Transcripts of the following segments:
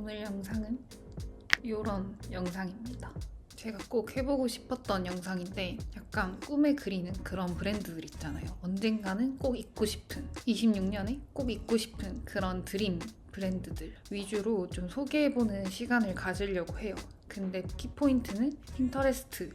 오늘 영상은 이런 영상입니다. 제가 꼭 해보고 싶었던 영상인데 약간 꿈에 그리는 그런 브랜드들 있잖아요. 언젠가는 꼭 입고 싶은 26년에 꼭 입고 싶은 그런 드림 브랜드들 위주로 좀 소개해보는 시간을 가지려고 해요. 근데 키포인트는 핀터레스트,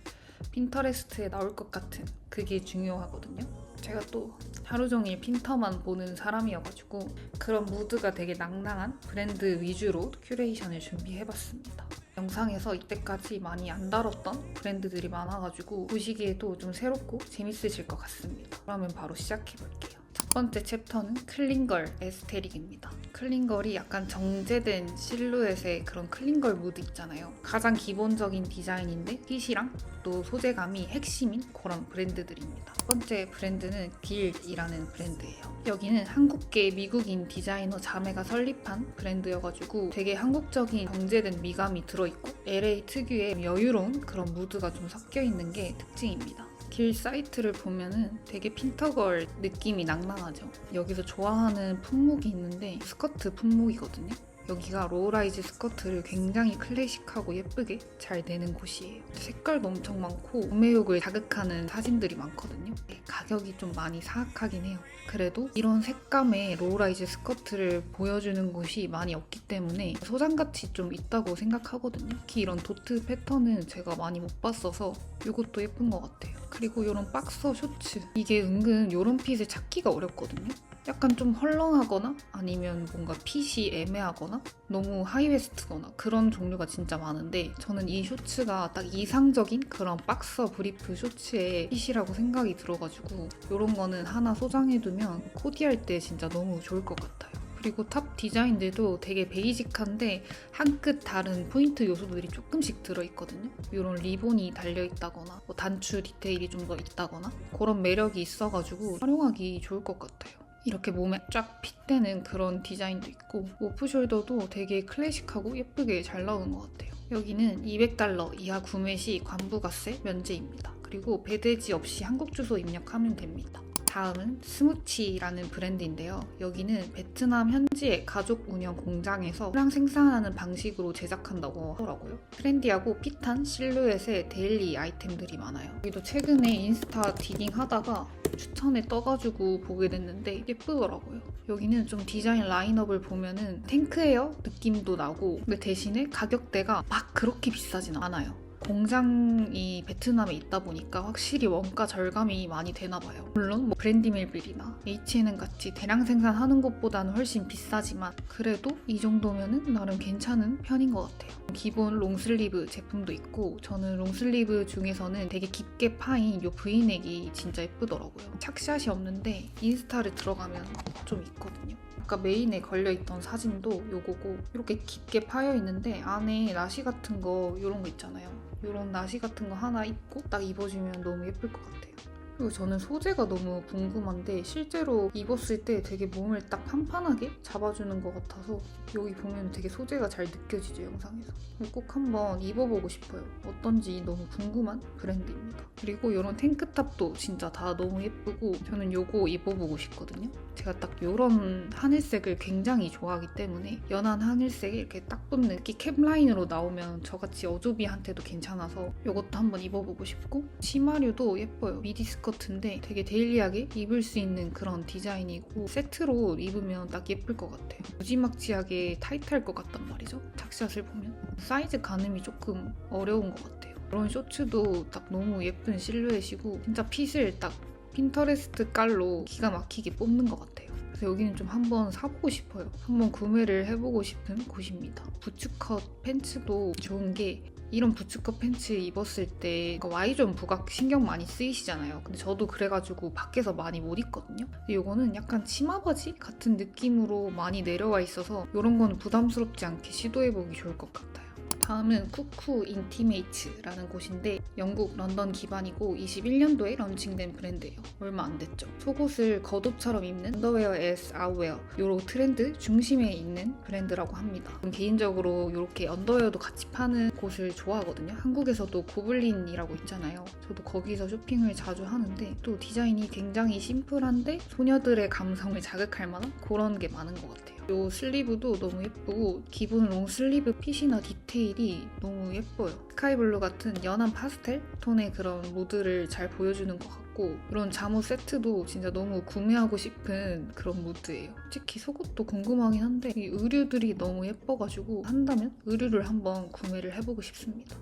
핀터레스트에 나올 것 같은 그게 중요하거든요. 제가 또 하루 종일 핀터만 보는 사람이어가지고 그런 무드가 되게 낭낭한 브랜드 위주로 큐레이션을 준비해봤습니다. 영상에서 이때까지 많이 안 다뤘던 브랜드들이 많아가지고 보시기에도 좀 새롭고 재밌으실 것 같습니다. 그러면 바로 시작해볼게요. 첫 번째 챕터는 클린걸 에스테릭입니다. 클린걸이 약간 정제된 실루엣의 그런 클린걸 무드 있잖아요. 가장 기본적인 디자인인데 핏이랑 또 소재감이 핵심인 그런 브랜드들입니다. 첫 번째 브랜드는 길이라는 브랜드예요. 여기는 한국계 미국인 디자이너 자매가 설립한 브랜드여가지고 되게 한국적인 정제된 미감이 들어있고 LA 특유의 여유로운 그런 무드가 좀 섞여 있는 게 특징입니다. 길 사이트를 보면은 되게 핀터걸 느낌이 낭낭하죠. 여기서 좋아하는 품목이 있는데 스커트 품목이거든요. 여기가 로우라이즈 스커트를 굉장히 클래식하고 예쁘게 잘 내는 곳이에요. 색깔도 엄청 많고 구매욕을 자극하는 사진들이 많거든요. 네, 가격이 좀 많이 사악하긴 해요. 그래도 이런 색감의 로우라이즈 스커트를 보여주는 곳이 많이 없기 때문에 소장가치 좀 있다고 생각하거든요. 특히 이런 도트 패턴은 제가 많이 못 봤어서 이것도 예쁜 것 같아요. 그리고 이런 박서 쇼츠 이게 은근 이런 핏을 찾기가 어렵거든요. 약간 좀 헐렁하거나 아니면 뭔가 핏이 애매하거나 너무 하이웨스트거나 그런 종류가 진짜 많은데 저는 이 쇼츠가 딱 이상적인 그런 박서 브리프 쇼츠의 핏이라고 생각이 들어가지고 이런 거는 하나 소장해두면 코디할 때 진짜 너무 좋을 것 같아요. 그리고 탑 디자인들도 되게 베이직한데 한 끗 다른 포인트 요소들이 조금씩 들어있거든요. 이런 리본이 달려있다거나 뭐 단추 디테일이 좀 더 있다거나 그런 매력이 있어가지고 활용하기 좋을 것 같아요. 이렇게 몸에 쫙 핏되는 그런 디자인도 있고 오프숄더도 되게 클래식하고 예쁘게 잘 나오는 것 같아요. 여기는 200달러 이하 구매 시 관부가세 면제입니다. 그리고 배대지 없이 한국 주소 입력하면 됩니다. 다음은 스무치라는 브랜드인데요. 여기는 베트남 현지의 가족 운영 공장에서 소량 생산하는 방식으로 제작한다고 하더라고요. 트렌디하고 핏한 실루엣의 데일리 아이템들이 많아요. 여기도 최근에 인스타 디깅 하다가 추천에 떠가지고 보게 됐는데 예쁘더라고요. 여기는 좀 디자인 라인업을 보면은 탱크에어 느낌도 나고 근데 대신에 가격대가 막 그렇게 비싸진 않아요. 공장이 베트남에 있다 보니까 확실히 원가 절감이 많이 되나 봐요. 물론 뭐 브랜디 밀빌이나 H&M 같이 대량 생산하는 것보다는 훨씬 비싸지만 그래도 이 정도면은 나름 괜찮은 편인 것 같아요. 기본 롱슬리브 제품도 있고 저는 롱슬리브 중에서는 되게 깊게 파인 요 브이넥이 진짜 예쁘더라고요. 착샷이 없는데 인스타를 들어가면 좀 있거든요. 아까 메인에 걸려있던 사진도 요거고 이렇게 깊게 파여 있는데 안에 나시 같은 거 이런 거 있잖아요. 이런 나시 같은 거 하나 입고 딱 입어주면 너무 예쁠 것 같아요. 그리고 저는 소재가 너무 궁금한데 실제로 입었을 때 되게 몸을 딱 판판하게 잡아주는 것 같아서 여기 보면 되게 소재가 잘 느껴지죠 영상에서 꼭 한번 입어보고 싶어요 어떤지 너무 궁금한 브랜드입니다 그리고 이런 탱크탑도 진짜 다 너무 예쁘고 저는 요거 입어보고 싶거든요 제가 딱 이런 하늘색을 굉장히 좋아하기 때문에 연한 하늘색이 이렇게 딱 붙는 특히 캡라인으로 나오면 저같이 어조비한테도 괜찮아서 이것도 한번 입어보고 싶고 치마류도 예뻐요. 미디 스커트인데 되게 데일리하게 입을 수 있는 그런 디자인이고 세트로 입으면 딱 예쁠 것 같아요. 무지막지하게 타이트할 것 같단 말이죠. 착샷을 보면. 사이즈 가늠이 조금 어려운 것 같아요. 이런 쇼츠도 딱 너무 예쁜 실루엣이고 진짜 핏을 딱 핀터레스트 깔로 기가 막히게 뽑는 것 같아요. 그래서 여기는 좀 한번 사보고 싶어요. 한번 구매를 해보고 싶은 곳입니다. 부츠컷 팬츠도 좋은 게 이런 부츠컷 팬츠 입었을 때 Y존 부각 신경 많이 쓰이시잖아요. 근데 저도 그래가지고 밖에서 많이 못 입거든요. 근데 이거는 약간 치마바지 같은 느낌으로 많이 내려와 있어서 이런 거는 부담스럽지 않게 시도해보기 좋을 것 같아요. 다음은 쿠쿠 인티메이츠라는 곳인데 영국 런던 기반이고 21년도에 런칭된 브랜드예요. 얼마 안 됐죠. 속옷을 겉옷처럼 입는 언더웨어 S 아우웨어 요로 트렌드 중심에 있는 브랜드라고 합니다. 개인적으로 이렇게 언더웨어도 같이 파는 곳을 좋아하거든요. 한국에서도 고블린이라고 있잖아요. 저도 거기서 쇼핑을 자주 하는데 또 디자인이 굉장히 심플한데 소녀들의 감성을 자극할 만한 그런 게 많은 것 같아요. 이 슬리브도 너무 예쁘고 기본 롱 슬리브 핏이나 디테일이 너무 예뻐요. 스카이블루 같은 연한 파스텔 톤의 그런 무드를 잘 보여주는 것 같고 이런 잠옷 세트도 진짜 너무 구매하고 싶은 그런 무드예요. 특히 속옷도 궁금하긴 한데 이 의류들이 너무 예뻐가지고 한다면 의류를 한번 구매를 해보고 싶습니다.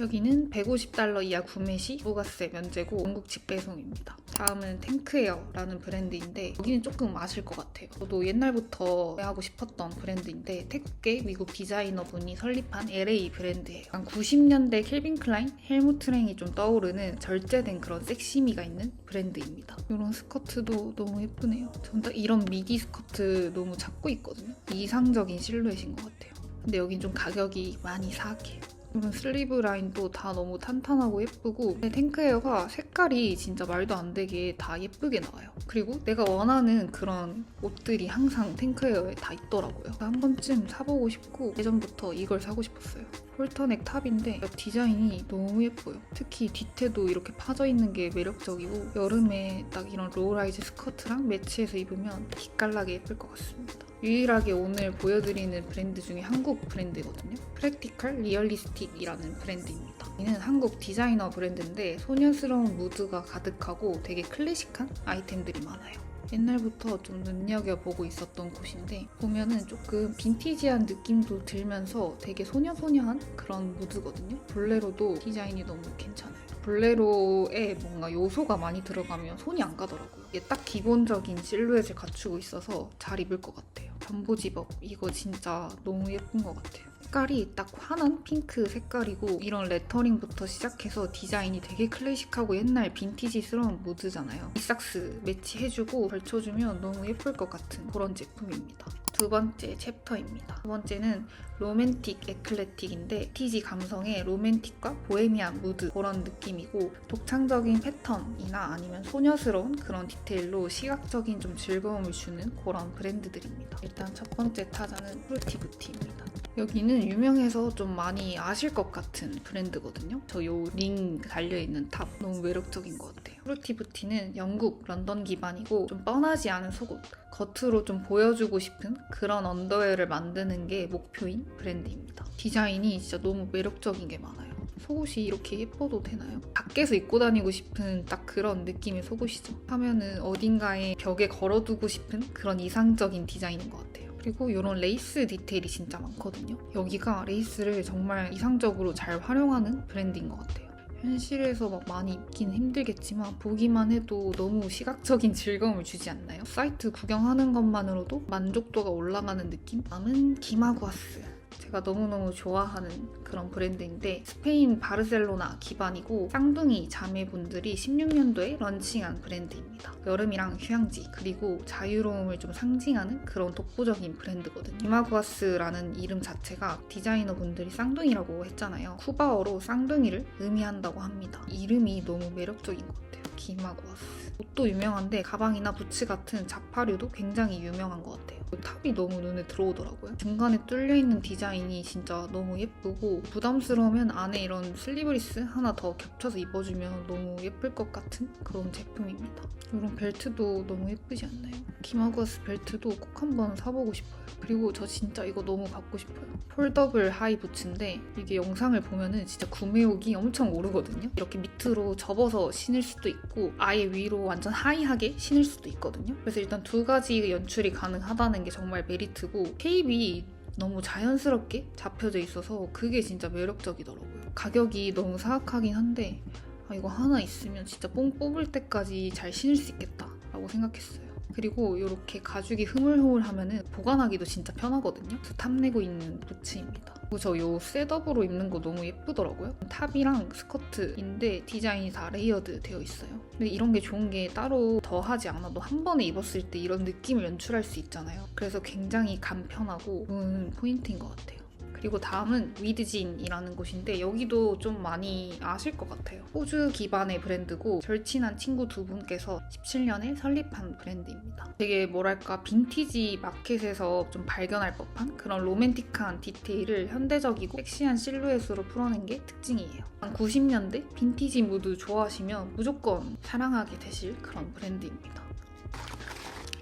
여기는 150달러 이하 구매 시 부가세 면제고 원국 직배송입니다. 다음은 탱크에어라는 브랜드인데 여기는 조금 아실 것 같아요. 저도 옛날부터 하고 싶었던 브랜드인데 태국계 미국 디자이너분이 설립한 LA 브랜드예요. 약간 90년대 켈빈 클라인, 헬무트 랭이 좀 떠오르는 절제된 그런 섹시미가 있는 브랜드입니다. 이런 스커트도 너무 예쁘네요. 전딱 이런 미디 스커트 너무 찾고 있거든요. 이상적인 실루엣인 것 같아요. 근데 여긴 좀 가격이 많이 사악해요. 슬리브 라인도 다 너무 탄탄하고 예쁘고 근데 탱크에어가 색깔이 진짜 말도 안 되게 다 예쁘게 나와요. 그리고 내가 원하는 그런 옷들이 항상 탱크에어에 다 있더라고요. 한 번쯤 사보고 싶고 예전부터 이걸 사고 싶었어요. 폴터넥 탑인데 디자인이 너무 예뻐요. 특히 뒤태도 이렇게 파져 있는 게 매력적이고 여름에 딱 이런 로우라이즈 스커트랑 매치해서 입으면 기깔나게 예쁠 것 같습니다. 유일하게 오늘 보여드리는 브랜드 중에 한국 브랜드거든요. 프랙티컬 리얼리스틱이라는 브랜드입니다. 이는 한국 디자이너 브랜드인데 소녀스러운 무드가 가득하고 되게 클래식한 아이템들이 많아요. 옛날부터 좀 눈여겨보고 있었던 곳인데 보면은 조금 빈티지한 느낌도 들면서 되게 소녀소녀한 그런 무드거든요. 볼레로도 디자인이 너무 괜찮아요. 볼레로에 뭔가 요소가 많이 들어가면 손이 안 가더라고요. 이게 딱 기본적인 실루엣을 갖추고 있어서 잘 입을 것 같아요. 전보 집업 이거 진짜 너무 예쁜 것 같아요. 색깔이 딱 환한 핑크 색깔이고 이런 레터링부터 시작해서 디자인이 되게 클래식하고 옛날 빈티지스러운 무드잖아요. 이삭스 매치해주고 걸쳐주면 너무 예쁠 것 같은 그런 제품입니다. 두 번째 챕터입니다. 두 번째는 로맨틱 에클레틱인데 티지 감성의 로맨틱과 보헤미안 무드 그런 느낌이고 독창적인 패턴이나 아니면 소녀스러운 그런 디테일로 시각적인 좀 즐거움을 주는 그런 브랜드들입니다. 일단 첫 번째 타자는 프루티부티입니다. 여기는 유명해서 좀 많이 아실 것 같은 브랜드거든요. 저 요 링 달려있는 탑 너무 매력적인 것 같아요. 프루티 부티는 영국 런던 기반이고 좀 뻔하지 않은 속옷 겉으로 좀 보여주고 싶은 그런 언더웨어를 만드는 게 목표인 브랜드입니다. 디자인이 진짜 너무 매력적인 게 많아요. 속옷이 이렇게 예뻐도 되나요? 밖에서 입고 다니고 싶은 딱 그런 느낌의 속옷이죠. 하면은 어딘가에 벽에 걸어두고 싶은 그런 이상적인 디자인인 것 같아요. 그리고 이런 레이스 디테일이 진짜 많거든요. 여기가 레이스를 정말 이상적으로 잘 활용하는 브랜드인 것 같아요. 현실에서 막 많이 입기는 힘들겠지만 보기만 해도 너무 시각적인 즐거움을 주지 않나요? 사이트 구경하는 것만으로도 만족도가 올라가는 느낌? 다음은 기마구아스. 제가 너무너무 좋아하는 그런 브랜드인데 스페인 바르셀로나 기반이고 쌍둥이 자매분들이 16년도에 런칭한 브랜드입니다. 여름이랑 휴양지 그리고 자유로움을 좀 상징하는 그런 독보적인 브랜드거든요. 이마구아스라는 이름 자체가 디자이너분들이 쌍둥이라고 했잖아요. 쿠바어로 쌍둥이를 의미한다고 합니다. 이름이 너무 매력적인 것 같아요. 기마구아스. 옷도 유명한데 가방이나 부츠 같은 자파류도 굉장히 유명한 것 같아요. 탑이 너무 눈에 들어오더라고요. 중간에 뚫려 있는 디자인이 진짜 너무 예쁘고 부담스러우면 안에 이런 슬리브리스 하나 더 겹쳐서 입어주면 너무 예쁠 것 같은 그런 제품입니다. 이런 벨트도 너무 예쁘지 않나요? 기마구아스 벨트도 꼭 한번 사보고 싶어요. 그리고 저 진짜 이거 너무 갖고 싶어요. 폴더블 하이 부츠인데 이게 영상을 보면은 진짜 구매욕이 엄청 오르거든요. 이렇게 밑으로 접어서 신을 수도 있고 아예 위로 완전 하이하게 신을 수도 있거든요. 그래서 일단 두 가지 연출이 가능하다는 게 정말 메리트고 쉐입이 너무 자연스럽게 잡혀져 있어서 그게 진짜 매력적이더라고요. 가격이 너무 사악하긴 한데 아, 이거 하나 있으면 진짜 뽕 뽑을 때까지 잘 신을 수 있겠다라고 생각했어요. 그리고 이렇게 가죽이 흐물흐물하면 보관하기도 진짜 편하거든요. 탐내고 있는 부츠입니다. 그리고 저요 셋업으로 입는 거 너무 예쁘더라고요. 탑이랑 스커트인데 디자인이 다 레이어드 되어 있어요. 근데 이런 게 좋은 게 따로 더 하지 않아도 한 번에 입었을 때 이런 느낌을 연출할 수 있잖아요. 그래서 굉장히 간편하고 좋은 포인트인 것 같아요. 그리고 다음은 위드진이라는 곳인데 여기도 좀 많이 아실 것 같아요. 호주 기반의 브랜드고 절친한 친구 두 분께서 17년에 설립한 브랜드입니다. 되게 뭐랄까 빈티지 마켓에서 좀 발견할 법한 그런 로맨틱한 디테일을 현대적이고 섹시한 실루엣으로 풀어낸 게 특징이에요. 90년대 빈티지 무드 좋아하시면 무조건 사랑하게 되실 그런 브랜드입니다.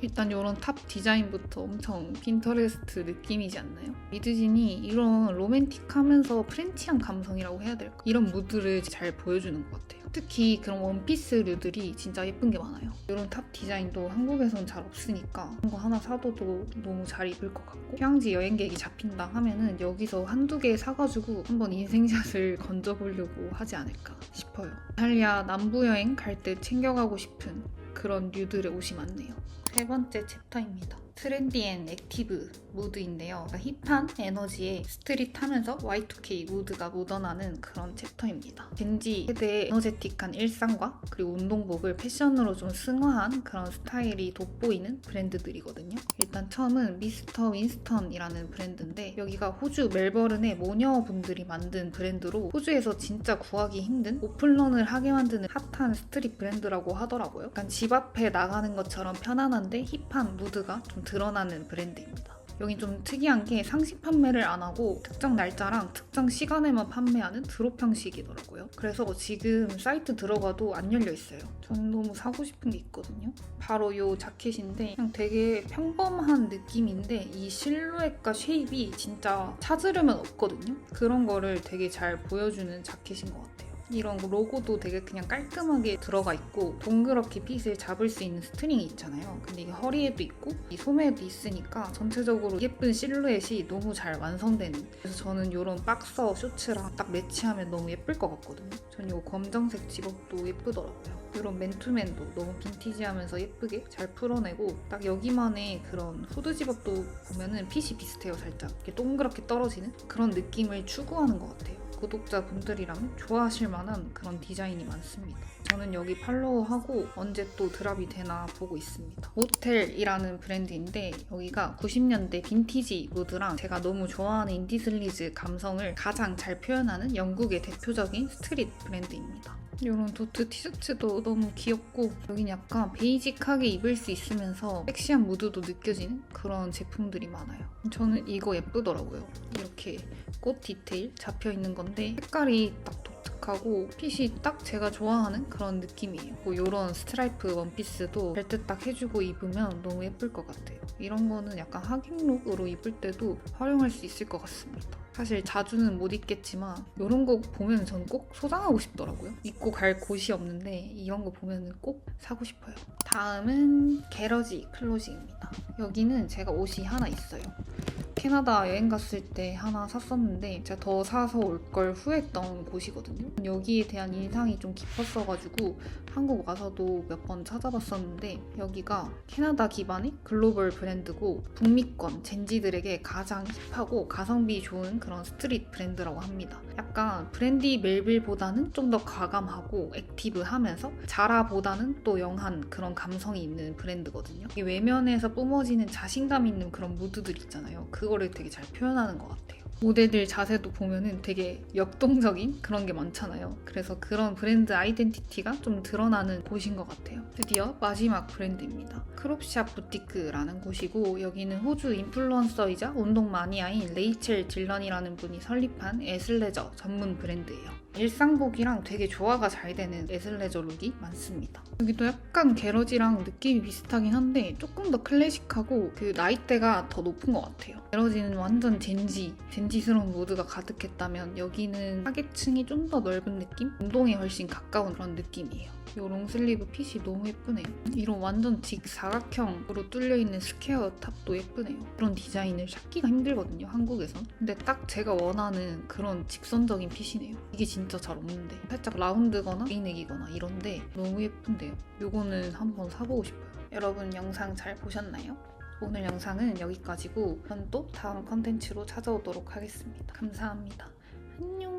일단 이런 탑 디자인부터 엄청 핀터레스트 느낌이지 않나요? 미드진이 이런 로맨틱하면서 프렌치한 감성이라고 해야 될까? 이런 무드를 잘 보여주는 것 같아요. 특히 그런 원피스류들이 진짜 예쁜 게 많아요. 이런 탑 디자인도 한국에선 잘 없으니까 이런 거 하나 사둬도 너무 잘 입을 것 같고 휴양지 여행객이 잡힌다 하면은 여기서 한두 개 사가지고 한번 인생샷을 건져보려고 하지 않을까 싶어요. 이탈리아 남부 여행 갈 때 챙겨가고 싶은 그런 류들의 옷이 많네요. 세 번째 챕터입니다. 트렌디앤 액티브 무드인데요. 그러니까 힙한 에너지에 스트릿하면서 Y2K 무드가 묻어나는 그런 챕터입니다. 겐지 세대의 에너제틱한 일상과 그리고 운동복을 패션으로 좀 승화한 그런 스타일이 돋보이는 브랜드들이거든요. 일단 처음은 미스터 윈스턴이라는 브랜드인데 여기가 호주 멜버른의 모녀분들이 만든 브랜드로 호주에서 진짜 구하기 힘든 오픈런을 하게 만드는 핫한 스트릿 브랜드라고 하더라고요. 약간 집 앞에 나가는 것처럼 편안한데 힙한 무드가 좀 드러나는 브랜드입니다. 여기 좀 특이한 게 상시 판매를 안 하고 특정 날짜랑 특정 시간에만 판매하는 드롭 형식이더라고요. 그래서 지금 사이트 들어가도 안 열려 있어요. 저는 너무 사고 싶은 게 있거든요. 바로 이 자켓인데 그냥 되게 평범한 느낌인데 이 실루엣과 쉐입이 진짜 찾으려면 없거든요. 그런 거를 되게 잘 보여주는 자켓인 것 같아요. 이런 로고도 되게 그냥 깔끔하게 들어가 있고 동그랗게 핏을 잡을 수 있는 스트링이 있잖아요. 근데 이게 허리에도 있고 이 소매에도 있으니까 전체적으로 예쁜 실루엣이 너무 잘 완성되는. 그래서 저는 이런 박서 쇼츠랑 딱 매치하면 너무 예쁠 것 같거든요. 전 이 검정색 집업도 예쁘더라고요. 이런 맨투맨도 너무 빈티지하면서 예쁘게 잘 풀어내고 딱 여기만의 그런 후드 집업도 보면은 핏이 비슷해요 살짝 이렇게 동그랗게 떨어지는 그런 느낌을 추구하는 것 같아요. 구독자분들이라면 좋아하실 만한 그런 디자인이 많습니다. 저는 여기 팔로우하고 언제 또 드랍이 되나 보고 있습니다. 모텔이라는 브랜드인데 여기가 90년대 빈티지 무드랑 제가 너무 좋아하는 인디슬리즈 감성을 가장 잘 표현하는 영국의 대표적인 스트릿 브랜드입니다. 이런 도트 티셔츠도 너무 귀엽고 여긴 약간 베이직하게 입을 수 있으면서 섹시한 무드도 느껴지는 그런 제품들이 많아요. 저는 이거 예쁘더라고요. 이렇게 꽃 디테일 잡혀 있는 건데 색깔이 딱 독특하고 핏이 딱 제가 좋아하는 그런 느낌이에요. 뭐 이런 스트라이프 원피스도 벨트 딱 해주고 입으면 너무 예쁠 것 같아요. 이런 거는 약간 하객룩으로 입을 때도 활용할 수 있을 것 같습니다. 사실 자주는 못 입겠지만 이런 거 보면 저는 꼭 소장하고 싶더라고요. 입고 갈 곳이 없는데 이런 거 보면 꼭 사고 싶어요. 다음은 게러지 클로징입니다. 여기는 제가 옷이 하나 있어요. 캐나다 여행 갔을 때 하나 샀었는데 제가 더 사서 올 걸 후회했던 곳이거든요. 여기에 대한 인상이 좀 깊었어가지고 한국 와서도 몇 번 찾아봤었는데 여기가 캐나다 기반의 글로벌 브랜드고 북미권 젠지들에게 가장 힙하고 가성비 좋은 그런 스트릿 브랜드라고 합니다. 약간 브랜디 멜빌보다는 좀 더 과감하고 액티브하면서 자라보다는 또 영한 그런 감성이 있는 브랜드거든요. 이 외면에서 뿜어지는 자신감 있는 그런 무드들 있잖아요. 그 거를 되게 잘 표현하는 것 같아요. 모델들 자세도 보면은 되게 역동적인 그런 게 많잖아요. 그래서 그런 브랜드 아이덴티티가 좀 드러나는 곳인 것 같아요. 드디어 마지막 브랜드입니다. 크롭샵 부티크라는 곳이고 여기는 호주 인플루언서이자 운동 마니아인 레이첼 딜런이라는 분이 설립한 에슬레저 전문 브랜드예요. 일상복이랑 되게 조화가 잘 되는 에슬레저 룩이 많습니다. 여기도 약간 게러지랑 느낌이 비슷하긴 한데 조금 더 클래식하고 그 나이대가 더 높은 것 같아요. 게러지는 완전 젠지, 젠지스러운 모드가 가득했다면 여기는 타겟층이 좀 더 넓은 느낌? 운동에 훨씬 가까운 그런 느낌이에요. 이 롱슬리브 핏이 너무 예쁘네요. 이런 완전 직사각형으로 뚫려있는 스퀘어 탑도 예쁘네요. 그런 디자인을 찾기가 힘들거든요, 한국에선. 근데 딱 제가 원하는 그런 직선적인 핏이네요. 이게 진짜 잘 없는데. 살짝 라운드거나 베이넥이거나 이런데 너무 예쁜데요. 이거는 한번 사보고 싶어요. 여러분 영상 잘 보셨나요? 오늘 영상은 여기까지고 전 또 다음 컨텐츠로 찾아오도록 하겠습니다. 감사합니다. 안녕!